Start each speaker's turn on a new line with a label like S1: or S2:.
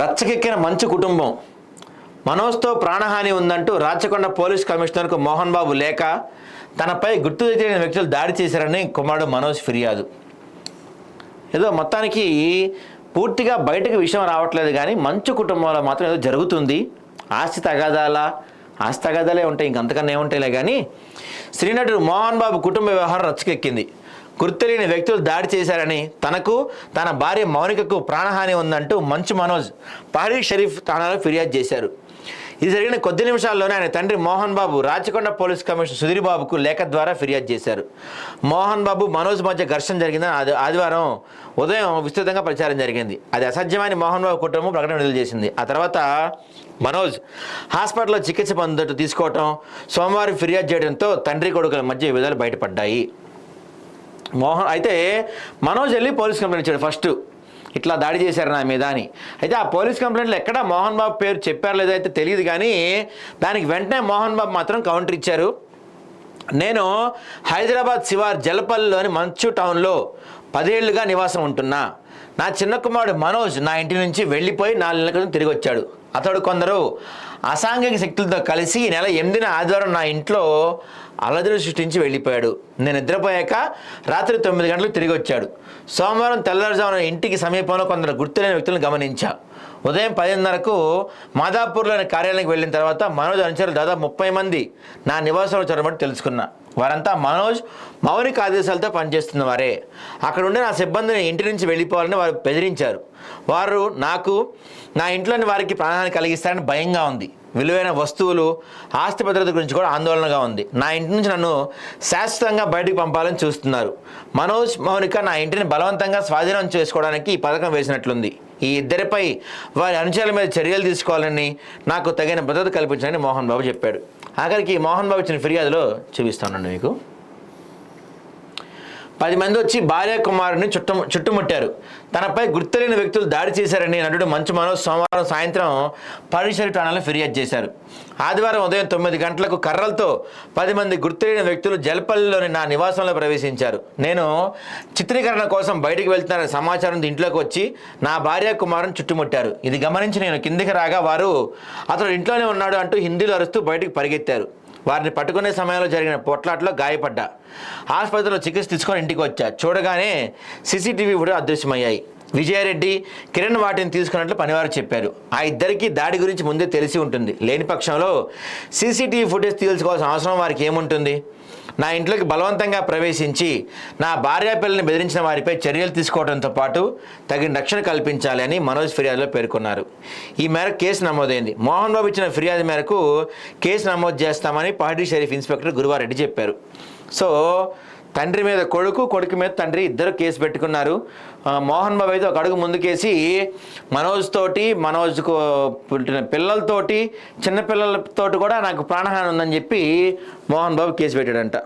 S1: రచ్చకెక్కిన మంచు కుటుంబం. మనోజ్తో ప్రాణహాని ఉందంటూ రాచకొండ పోలీస్ కమిషనర్కు మోహన్ బాబు లేఖ తనపై గుర్తు తెలియని వ్యక్తులు దాడి చేశారని కుమారుడు మనోజ్ ఫిర్యాదు. ఏదో మొత్తానికి పూర్తిగా బయటకు విషయం రావట్లేదు కానీ మంచు కుటుంబంలో మాత్రం ఏదో జరుగుతుంది. ఆస్తి తగాదాల? ఆస్తి తగాదాలే ఉంటాయి ఇంకంతకన్నా ఏముంటాయిలే కానీ శ్రీనటుడు మోహన్ బాబు కుటుంబ వ్యవహారం రచ్చకెక్కింది. గుర్తులేని వ్యక్తులు దాడి చేశారని తనకు తన భార్య మౌనికకు ప్రాణహాని ఉందంటూ మంచు మనోజ్ పహరీ షరీఫ్ థానాలో ఫిర్యాదు చేశారు. ఇది జరిగిన కొద్ది నిమిషాల్లోనే ఆయన తండ్రి మోహన్ బాబు రాచకొండ పోలీస్ కమిషనర్ సుధీర్ బాబుకు లేఖ ద్వారా ఫిర్యాదు చేశారు. మోహన్ బాబు మనోజ్ మధ్య ఘర్షణ జరిగిందని ఆది- ఆదివారం ఉదయం విస్తృతంగా ప్రచారం జరిగింది. అది అసాధ్యమని మోహన్ బాబు కుటుంబం ప్రకటన విడుదల చేసింది. ఆ తర్వాత మనోజ్ హాస్పిటల్లో చికిత్స పొందట్టు తీసుకోవటం సోమవారం ఫిర్యాదు చేయడంతో తండ్రి కొడుకుల మధ్య విధాలు బయటపడ్డాయి. మోహన్ అయితే మనోజ్ వెళ్ళి పోలీస్ కంప్లైంట్ ఇచ్చాడు ఫస్ట్. ఇట్లా దాడి చేశారు నా మీద అని. అయితే ఆ పోలీస్ కంప్లైంట్లో ఎక్కడ మోహన్ బాబు పేరు చెప్పారు లేదో అయితే తెలియదు కానీ దానికి వెంటనే మోహన్ బాబు మాత్రం కౌంటర్ ఇచ్చారు. నేను హైదరాబాద్ శివార్ జలపల్లిలోని మంచు టౌన్లో పదేళ్ళుగా నివాసం ఉంటున్నా. నా చిన్న కుమారుడు మనోజ్ నా ఇంటి నుంచి వెళ్ళిపోయి నాలుగు నెలల క్రితం తిరిగి వచ్చాడు. అతడు కొందరు అసాంఘిక శక్తులతో కలిసి ఈ నెల ఎనిమిదిన ఆదివారం నా ఇంట్లో అలజడి సృష్టించి వెళ్ళిపోయాడు. నేను నిద్రపోయాక రాత్రి తొమ్మిది గంటలకు తిరిగి వచ్చాడు. సోమవారం తెల్లవారుజామున ఇంటికి సమీపంలో కొందరు గుర్తులేని వ్యక్తులను గమనించా. ఉదయం పదిన్నరకు మాదాపూర్లోని కార్యాలయానికి వెళ్ళిన తర్వాత మనోజ్ అనుచరులు దాదాపు ముప్పై మంది నా నివాసంలో చొరబడి తెలుసుకున్నా. వారంతా మనోజ్ మౌనిక ఆదేశాలతో పనిచేస్తున్న వారే. అక్కడ ఉండే నా సిబ్బందిని ఇంటి నుంచి వెళ్ళిపోవాలని వారు బెదిరించారు. వారు నాకు నా ఇంట్లోని వారికి ప్రాణాన్ని కలిగిస్తారని భయంగా ఉంది. విలువైన వస్తువులు ఆస్తి భద్రత గురించి కూడా ఆందోళనగా ఉంది. నా ఇంటి నుంచి నన్ను శాశ్వతంగా బయటకు పంపాలని చూస్తున్నారు. మనోజ్ మౌనిక నా ఇంటిని బలవంతంగా స్వాధీనం చేసుకోవడానికి ఈ పథకం వేసినట్లుంది. ఈ ఇద్దరిపై వారి అనుచరుల మీద చర్యలు తీసుకోవాలని నాకు తగిన భద్రత కల్పించాలని మోహన్ బాబు చెప్పాడు. ఆఖరికి మోహన్ బాబు ఇచ్చిన ఫిర్యాదులో చూపిస్తానండి మీకు. పది మంది వచ్చి భార్య కుమారుని చుట్టం చుట్టుముట్టారు. తనపై గుర్తులేని వ్యక్తులు దాడి చేశారని నటుడు మంచు మనోజ్ సోమవారం సాయంత్రం పరిసర ఠాణాలో ఫిర్యాదు చేశారు. ఆదివారం ఉదయం తొమ్మిది గంటలకు కర్రలతో పది మంది గుర్తులేని వ్యక్తులు జల్పల్లిలోని నా నివాసంలో ప్రవేశించారు. నేను చిత్రీకరణ కోసం బయటికి వెళ్తున్నారని సమాచారం ఇంట్లోకి వచ్చి నా భార్య కుమారుని చుట్టుముట్టారు. ఇది గమనించి నేను కిందికి రాగా వారు అతడు ఇంట్లోనే ఉన్నాడు అంటూ హిందీలో అరుస్తూ బయటికి పరిగెత్తారు. వారిని పట్టుకునే సమయంలో జరిగిన పొట్లాట్లో గాయపడ్డా. ఆసుపత్రిలో చికిత్స తీసుకొని ఇంటికి వచ్చా. చూడగానే సీసీటీవీ కూడా అదృశ్యమయ్యాయి. విజయారెడ్డి కిరణ్ వాటిని తీసుకున్నట్లు పనివారు చెప్పారు. ఆ ఇద్దరికి దాడి గురించి ముందే తెలిసి ఉంటుంది. లేని పక్షంలో సీసీటీవీ ఫుటేజ్ తీసుకోవాల్సిన అవసరం వారికి ఏముంటుంది? నా ఇంట్లోకి బలవంతంగా ప్రవేశించి నా భార్య పిల్లల్ని బెదిరించిన వారిపై చర్యలు తీసుకోవడంతో పాటు తగిన రక్షణ కల్పించాలి అని మనోజ్ ఫిర్యాదులో పేర్కొన్నారు. ఈ మేరకు కేసు నమోదైంది. మోహన్ బాబు ఇచ్చిన ఫిర్యాదు మేరకు కేసు నమోదు చేస్తామని పార్టీ షరీఫ్ ఇన్స్పెక్టర్ గురువారెడ్డి చెప్పారు. సో తండ్రి మీద కొడుకు కొడుకు మీద తండ్రి ఇద్దరు కేసు పెట్టుకున్నారు. మోహన్ బాబు అయితే ఒక అడుగు ముందుకేసి మనోజ్ తోటి మనోజ్కు పుట్టిన పిల్లలతోటి చిన్న పిల్లలతోటి కూడా నాకు ప్రాణహాని ఉందని చెప్పి మోహన్ బాబు కేసు పెట్టాడంట.